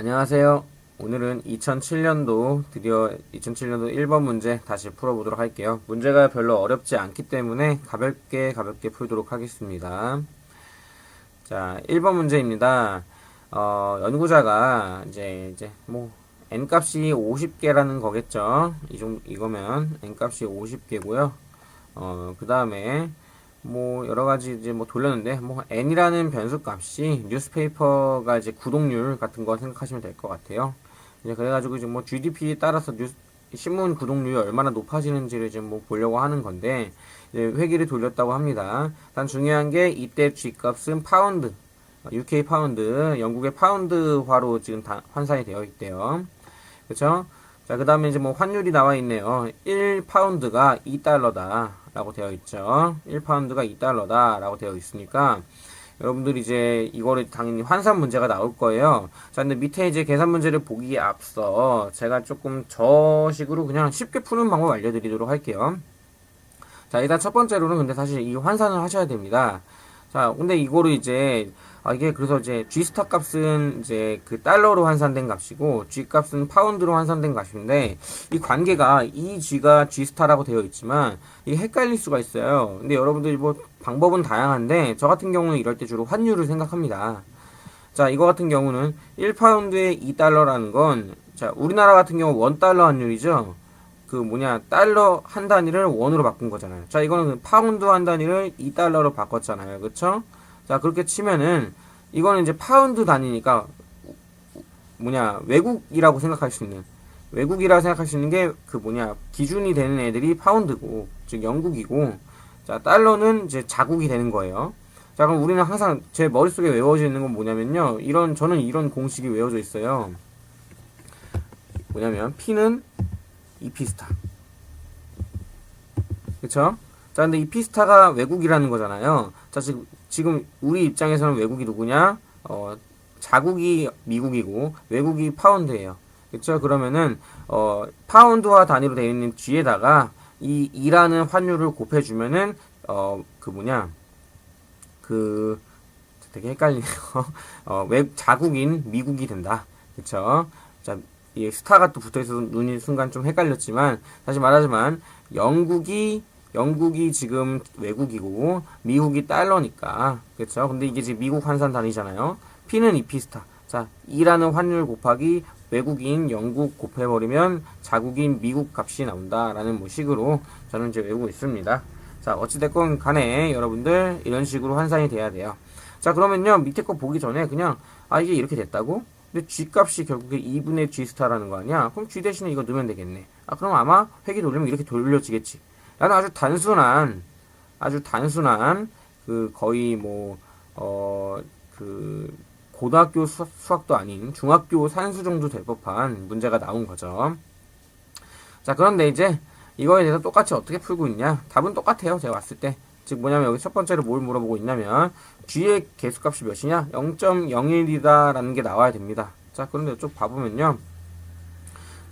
안녕하세요. 오늘은 2007년도 드디어 2007년도 1번 문제 다시 풀어보도록 할게요. 문제가 별로 어렵지 않기 때문에 가볍게 가볍게 풀도록 하겠습니다. 자, 1번 문제입니다. 어, 연구자가 이제 이제 뭐 n 값이 50개라는 거겠죠. 이정 이거면 n 값이 50개고요. 어, 그다음에 뭐 여러 가지 이제 뭐 돌렸는데 뭐 n이라는 변수 값이 뉴스페이퍼가 이제 구독률 같은 거 생각하시면 될 것 같아요. 이제 그래가지고 이제 뭐 GDP에 따라서 뉴스 신문 구독률이 얼마나 높아지는지를 지금 뭐 보려고 하는 건데 이제 회기를 돌렸다고 합니다. 단 중요한 게 이때 G 값은 파운드, UK 파운드, 영국의 파운드화로 지금 다 환산이 되어 있대요. 그렇죠? 자, 그 다음에 이제 뭐 환율이 나와 있네요. 1파운드가 2달러다. 라고 되어 있죠. 1파운드가 2달러다. 라고 되어 있으니까, 여러분들이 이제 이거를 당연히 환산 문제가 나올 거예요. 자, 근데 밑에 이제 계산 문제를 보기에 앞서 제가 조금 저 식으로 그냥 쉽게 푸는 방법 알려드리도록 할게요. 자, 일단 첫 번째로는 근데 사실 이 환산을 하셔야 됩니다. 자, 근데 이거를 이제 아, 이게 그래서 이제 G스타 값은 이제 그 달러로 환산된 값이고 G 값은 파운드로 환산된 값인데 이 관계가 이 G가 G스타라고 되어 있지만 이게 헷갈릴 수가 있어요. 근데 여러분들이 뭐 방법은 다양한데 저 같은 경우는 이럴 때 주로 환율을 생각합니다. 자, 이거 같은 경우는 1파운드에 2달러라는 건 자, 우리나라 같은 경우 1달러 환율이죠. 그 뭐냐 달러 한 단위를 원으로 바꾼 거잖아요. 자, 이거는 그 파운드 한 단위를 2달러로 바꿨잖아요. 그렇죠? 자, 그렇게 치면은, 이거는 이제 파운드 단위니까, 뭐냐, 외국이라고 생각할 수 있는, 외국이라고 생각할 수 있는 게, 그 뭐냐, 기준이 되는 애들이 파운드고, 즉 영국이고, 자, 달러는 이제 자국이 되는 거예요. 자, 그럼 우리는 항상 제 머릿속에 외워져 있는 건 뭐냐면요. 이런, 저는 이런 공식이 외워져 있어요. 뭐냐면, P는 이 피스타. 그쵸? 자, 근데 이 피스타가 외국이라는 거잖아요. 자, 지금, 지금 우리 입장에서는 외국이 누구냐? 어, 자국이 미국이고 외국이 파운드예요. 그쵸? 그러면은 어, 파운드화 단위로 되어 있는 G에다가 이 2라는 환율을 곱해주면은 어, 그 뭐냐? 그 되게 헷갈리네요. 어, 외 자국인 미국이 된다. 그쵸? 자, 이 스타가 또 붙어 있어서 눈이 순간 좀 헷갈렸지만 다시 말하지만 영국이 영국이 지금 외국이고 미국이 달러니까 그렇죠. 근데 이게 지금 미국 환산 단위잖아요. P는 이피스타. 자, 2라는 환율 곱하기 외국인 영국 곱해버리면 자국인 미국 값이 나온다라는 뭐 식으로 저는 이제 외우고 있습니다. 자, 어찌됐건 간에 여러분들 이런 식으로 환산이 돼야 돼요. 자, 그러면요. 밑에 거 보기 전에 그냥 아, 이게 이렇게 됐다고? 근데 G 값이 결국에 2분의 G 스타라는 거 아니야? 그럼 G 대신에 이거 넣으면 되겠네. 아, 그럼 아마 회기 돌리면 이렇게 돌려지겠지. 나는 아주 단순한, 아주 단순한, 그, 거의 뭐, 어, 그, 고등학교 수, 수학도 아닌 중학교 산수 정도 될 법한 문제가 나온 거죠. 자, 그런데 이제 이거에 대해서 똑같이 어떻게 풀고 있냐? 답은 똑같아요. 제가 왔을 때. 즉 뭐냐면 여기 첫 번째로 뭘 물어보고 있냐면 G의 개수값이 몇이냐? 0.01이다라는 게 나와야 됩니다. 자, 그런데 이쪽 봐보면요.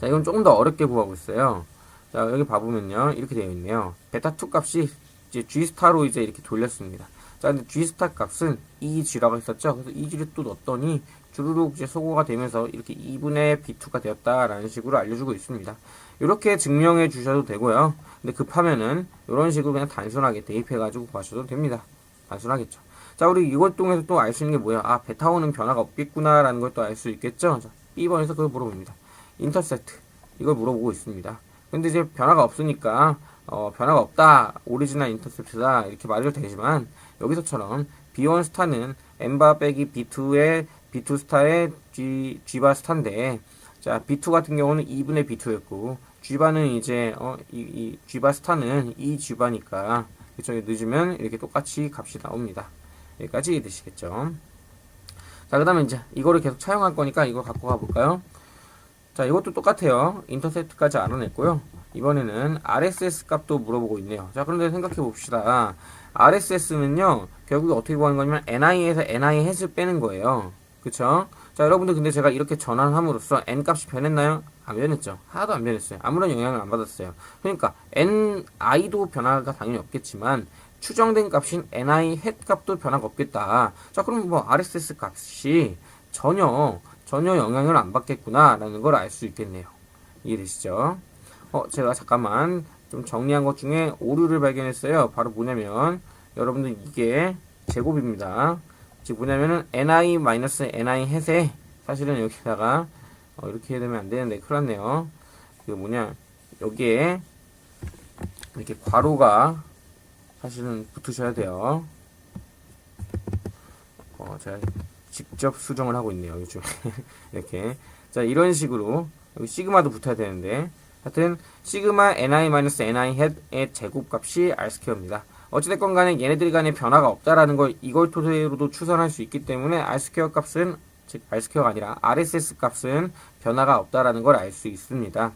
자, 이건 조금 더 어렵게 구하고 있어요. 자, 여기 봐보면요. 이렇게 되어 있네요. 베타2 값이 이제 G스타로 이제 이렇게 돌렸습니다. 자, 근데 G스타 값은 2G라고 했었죠. 그래서 2G를 또 넣었더니 이제 소거가 되면서 이렇게 2분의 B2가 되었다라는 식으로 알려주고 있습니다. 이렇게 증명해 주셔도 되고요. 근데 급하면은 이런 식으로 그냥 단순하게 대입해가지고 구하셔도 됩니다. 단순하겠죠. 자, 우리 이것 통해서 또 알 수 있는 게 뭐야? 아, 베타오는 변화가 없겠구나라는 걸 또 알 수 있겠죠? 자, 2번에서 그걸 물어봅니다. 인터셉트. 이걸 물어보고 있습니다. 근데 이제 변화가 없으니까, 어, 변화가 없다. 오리지널 인터셉트다. 이렇게 말해도 되지만, 여기서처럼 B1 스타는 N바 빼기 B2의 B2 스타의 G, G바 스타인데, 자, B2 같은 경우는 2분의 B2였고, G바는 이제, 어, 이, 이 G바 스타는 2G바니까, 그쵸, 늦으면 이렇게 똑같이 값이 나옵니다. 여기까지 이해되시겠죠? 자, 그 다음에 이제, 이거를 계속 차용할 거니까 이거 갖고 가볼까요? 자, 이것도 똑같아요. 인터셉트까지 알아냈고요. 이번에는 RSS 값도 물어보고 있네요. 자, 그런데 생각해 봅시다. RSS는요, 결국에 어떻게 구하는 거냐면, NI에서 NI 햇을 빼는 거예요. 그쵸? 자, 여러분들 근데 제가 이렇게 전환함으로써 n 값이 변했나요? 안 변했죠. 하나도 안 변했어요. 아무런 영향을 안 받았어요. 그러니까 ni도 변화가 당연히 없겠지만 추정된 값인 ni 햇 값도 변화가 없겠다. 자, 그럼 뭐 RSS 값이 전혀 전혀 영향을 안 받겠구나라는 걸 알 수 있겠네요. 이해되시죠? 어, 제가 잠깐만 좀 정리한 것 중에 오류를 발견했어요. 바로 뭐냐면 여러분들 이게 제곱입니다. 즉 뭐냐면은 ni-ni 햇에 사실은 여기다가 어, 이렇게 해야 되면 안 되는데 큰일 났네요. 그 뭐냐 여기에 이렇게 괄호가 사실은 붙으셔야 돼요. 어, 제가 직접 수정을 하고 있네요. 요즘 이렇게 자 이런 식으로 여기 시그마도 붙어야 되는데 하여튼 시그마 ni-ni 햇의 제곱값이 r2입니다. 어찌됐건 간에 얘네들 간에 변화가 없다라는 걸 이걸 토대로도 추산할 수 있기 때문에 r2 값은 즉 r2가 아니라 rss 값은 변화가 없다라는 걸 알 수 있습니다.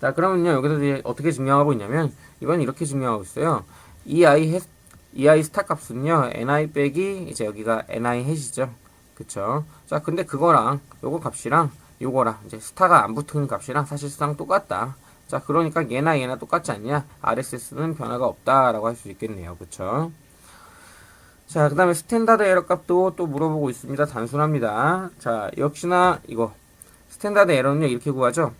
자 그러면요 여기서 이제 어떻게 증명하고 있냐면 이번 이렇게 증명하고 있어요. 이 i 햇, 이 i 스타 값은요 ni 빼기 이제 여기가 ni 햇이죠. 그쵸? 자 근데 그거랑 요거 값이랑 요거랑 이제 스타가 안 붙은 값이랑 사실상 똑같다. 자 그러니까 얘나 얘나 똑같지 않냐? RSS는 변화가 없다라고 할 수 있겠네요. 그쵸? 자, 그 다음에 스탠다드 에러 값도 또 물어보고 있습니다. 단순합니다. 자, 역시나 이거 스탠다드 에러는요 이렇게 구하죠.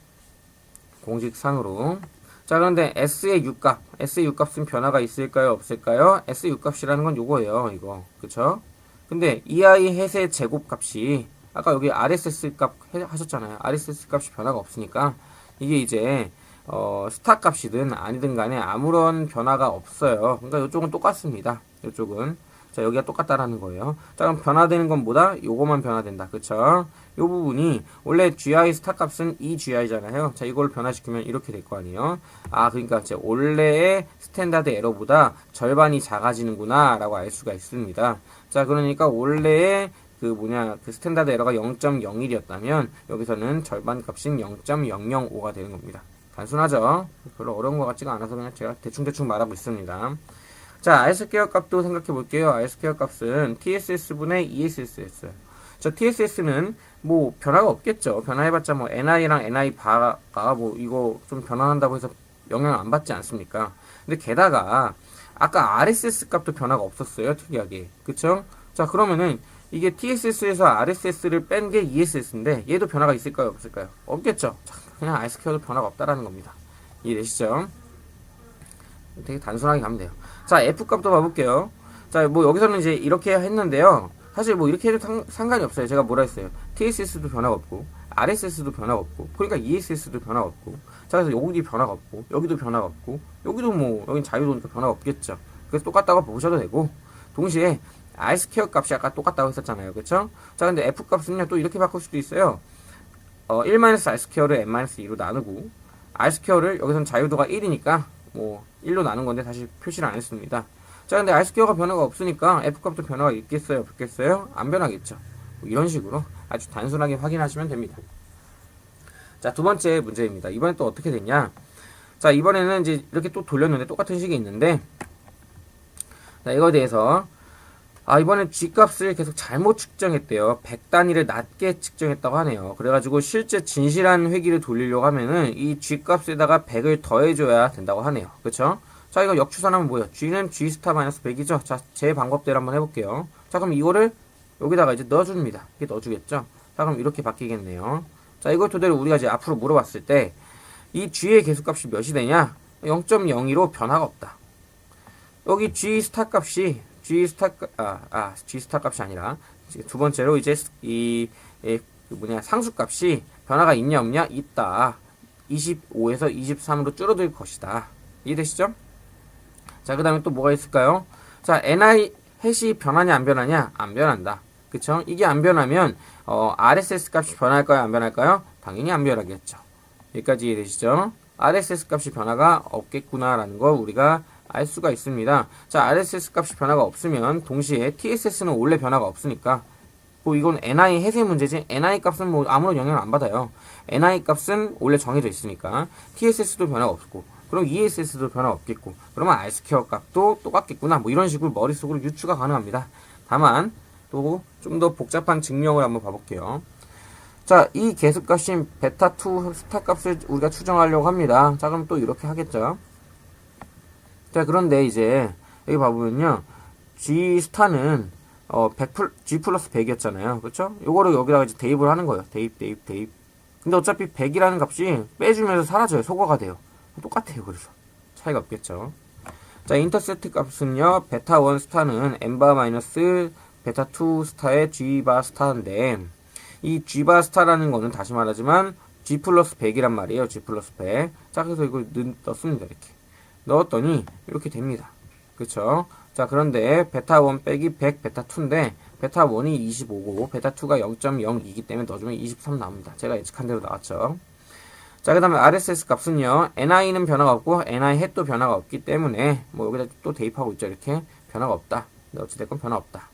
공식상으로. 자, 그런데 S의 U값, S의 U값은 변화가 있을까요? 없을까요? S U값이라는 건 요거예요. 이거. 그쵸? 근데 EI 햇의 제곱값이 아까 여기 RSS 값 해- 하셨잖아요. RSS 값이 변화가 없으니까 이게 이제 어, 스타 값이든 아니든 간에 아무런 변화가 없어요. 그러니까 이쪽은 똑같습니다. 이쪽은 자 여기가 똑같다라는 거예요. 자 그럼 변화되는 건 뭐다? 요거만 변화된다. 그쵸? 요 부분이 원래 GI 스타 값은 이 GI잖아요. 자 이걸 변화시키면 이렇게 될 거 아니에요. 아 그러니까 이제 원래의 스탠다드 에러보다 절반이 작아지는구나 라고 알 수가 있습니다. 자 그러니까 원래의 그 뭐냐 그 스탠다드 에러가 0.01이었다면 여기서는 절반 값인 0.005가 되는 겁니다. 단순하죠? 별로 어려운 것 같지가 않아서 그냥 제가 대충대충 말하고 있습니다. 자, R스퀘어 값도 생각해 볼게요. R스퀘어 값은 TSS분의 ESS였어요. 자, TSS는 뭐 변화가 없겠죠. 변화해봤자 뭐 NI랑 NI 바가 뭐 이거 좀 변화한다고 해서 영향을 안 받지 않습니까? 근데 게다가 아까 RSS 값도 변화가 없었어요. 특이하게. 그쵸? 자, 그러면은 이게 TSS에서 RSS를 뺀 게 ESS인데 얘도 변화가 있을까요? 없을까요? 없겠죠. 자, 그냥 R스퀘어도 변화가 없다라는 겁니다. 이해되시죠? 되게 단순하게 가면 돼요. 자, F 값도 봐볼게요. 자, 뭐 여기서는 이제 이렇게 했는데요. 사실 뭐 이렇게 해도 상, 상관이 없어요. 제가 뭐라 했어요. TSS도 변화가 없고, RSS도 변화가 없고, 그러니까 ESS도 변화가 없고, 자, 그래서 여기 변화가 없고, 여기도 변화가 없고, 여기도 뭐, 여긴 자유도니까 변화가 없겠죠. 그래서 똑같다고 보셔도 되고, 동시에 R 스퀘어 값이 아까 똑같다고 했었잖아요. 그쵸? 자, 근데 F 값은요, 또 이렇게 바꿀 수도 있어요. 어, 1-R 스퀘어를 N-2로 나누고, R 스퀘어를 여기서는 자유도가 1이니까, 뭐, 1로 나눈 건데 다시 표시를 안 했습니다. 자, 근데 R 스퀘어가 변화가 없으니까 F 값도 변화가 있겠어요? 없겠어요? 안 변하겠죠. 뭐 이런 식으로 아주 단순하게 확인하시면 됩니다. 자, 두 번째 문제입니다. 이번엔 또 어떻게 됐냐? 자, 이번에는 이제 이렇게 또 돌렸는데 똑같은 식이 있는데, 자, 이거에 대해서, 아, 이번엔 G값을 계속 잘못 측정했대요. 100단위를 낮게 측정했다고 하네요. 그래가지고 실제 진실한 회기를 돌리려고 하면은 이 G값에다가 100을 더해줘야 된다고 하네요. 그쵸? 자, 이거 역추산하면 뭐예요? G는 G 스타 마이너스 100이죠? 자, 제 방법대로 한번 해볼게요. 자, 그럼 이거를 여기다가 이제 넣어줍니다. 이게 넣어주겠죠? 자, 그럼 이렇게 바뀌겠네요. 자, 이걸 토대로 우리가 이제 앞으로 물어봤을 때, 이 G의 계수값이 몇이 되냐? 0.02로 변화가 없다. 여기 G 스타 값이, G 스타, 값- 아, 아, G 스타 값이 아니라, 두 번째로 이제 이, 이, 그 뭐냐, 상수 값이 변화가 있냐, 없냐? 있다. 25에서 23으로 줄어들 것이다. 이해되시죠? 자, 그 다음에 또 뭐가 있을까요? 자, NI 햇이 변하냐, 안 변하냐? 안 변한다. 그쵸? 이게 안 변하면, 어, RSS 값이 변할까요, 안 변할까요? 당연히 안 변하겠죠. 여기까지 이해되시죠? RSS 값이 변화가 없겠구나라는 걸 우리가 알 수가 있습니다. 자, RSS 값이 변화가 없으면, 동시에 TSS는 원래 변화가 없으니까, 뭐 이건 NI 해세 문제지, NI 값은 뭐 아무런 영향을 안 받아요. NI 값은 원래 정해져 있으니까, TSS도 변화가 없고, 그럼 ESS도 변화 없겠고 그러면 R스퀘어 값도 똑같겠구나. 뭐 이런 식으로 머릿속으로 유추가 가능합니다. 다만 또 좀 더 복잡한 증명을 한번 봐볼게요. 자 이 계수값인 베타2 스타 값을 우리가 추정하려고 합니다. 자 그럼 또 이렇게 하겠죠 자 그런데 이제 여기 봐보면요 G 스타는 어, 100 플, G 플러스 100이었잖아요. 그쵸? 요거를 여기다가 이제 대입을 하는 거예요. 대입, 대입, 대입. 근데 어차피 100이라는 값이 빼주면서 사라져요. 소거가 돼요. 똑같아요. 그래서. 차이가 없겠죠. 자, 인터셉트 값은요, 베타 1 스타는 n바 마이너스 베타 2 스타의 g바 스타인데, 이 g바 스타라는 거는 다시 말하지만, g 플러스 100이란 말이에요. g 플러스 100. 자, 그래서 이걸 넣, 넣습니다. 이렇게. 넣었더니, 이렇게 됩니다. 그쵸? 자, 그런데, 베타 1 빼기 100 베타 2인데, 베타 1이 25고, 베타 2가 0.02이기 때문에 넣어주면 23 나옵니다. 제가 예측한 대로 나왔죠. 자, 그 다음에 RSS 값은요, NI는 변화가 없고, NI 햇도 변화가 없기 때문에, 뭐, 여기다 또 대입하고 있죠, 이렇게. 변화가 없다. 근데 어찌됐건 변화 없다.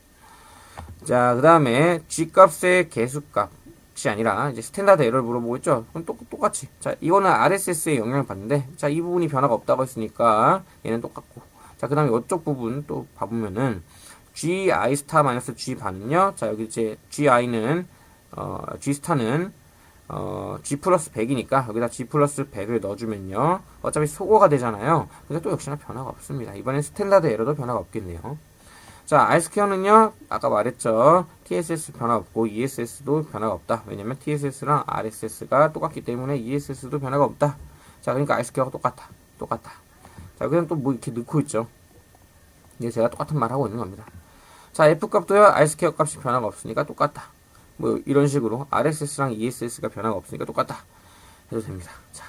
자, 그 다음에 G 값의 개수값이 아니라, 이제 스탠다드 에러를 물어보고 있죠? 그럼 또, 똑같이. 자, 이거는 RSS에 영향을 받는데, 자, 이 부분이 변화가 없다고 했으니까, 얘는 똑같고. 자, 그 다음에 이쪽 부분 또 봐보면은, GI 스타 마이너스 G 반은요, 자, 여기 이제 GI는, 어, G 스타는, 어, G 플러스 100이니까 여기다 G 플러스 100을 넣어주면요. 어차피 소거가 되잖아요. 근데 또 역시나 변화가 없습니다. 이번엔 스탠다드 에러도 변화가 없겠네요. 자, R스퀘어는요, 아까 말했죠. TSS 변화 없고 ESS도 변화가 없다. 왜냐면 TSS랑 RSS가 똑같기 때문에 ESS도 변화가 없다. 자, 그러니까 R스퀘어가 똑같다. 똑같다. 자, 그냥 또 뭐 이렇게 넣고 있죠. 이제 제가 똑같은 말 하고 있는 겁니다. 자, F 값도요, R스퀘어 값이 변화가 없으니까 똑같다. 뭐 이런 식으로 RSS랑 ESS가 변화가 없으니까 똑같다 해도 됩니다. 자,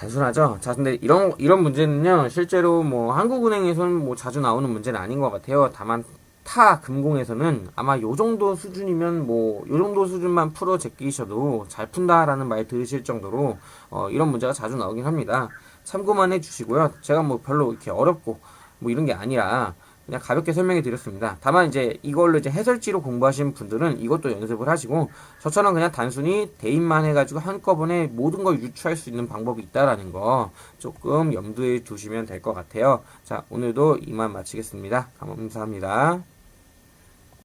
단순하죠. 자, 근데 이런 이런 문제는요, 실제로 뭐 한국은행에서는 뭐 자주 나오는 문제는 아닌 것 같아요. 다만 타 금공에서는 아마 요 정도 수준이면 뭐 요 정도 수준만 풀어 제끼셔도 잘 푼다라는 말 들으실 정도로 어, 이런 문제가 자주 나오긴 합니다. 참고만 해주시고요. 제가 뭐 별로 이렇게 어렵고 뭐 이런 게 아니라 그냥 가볍게 설명해 드렸습니다. 다만 이제 이걸로 이제 해설지로 공부하신 분들은 이것도 연습을 하시고 저처럼 그냥 단순히 대입만 해가지고 한꺼번에 모든 걸 유추할 수 있는 방법이 있다라는 거 조금 염두에 두시면 될 것 같아요. 자, 오늘도 이만 마치겠습니다. 감사합니다.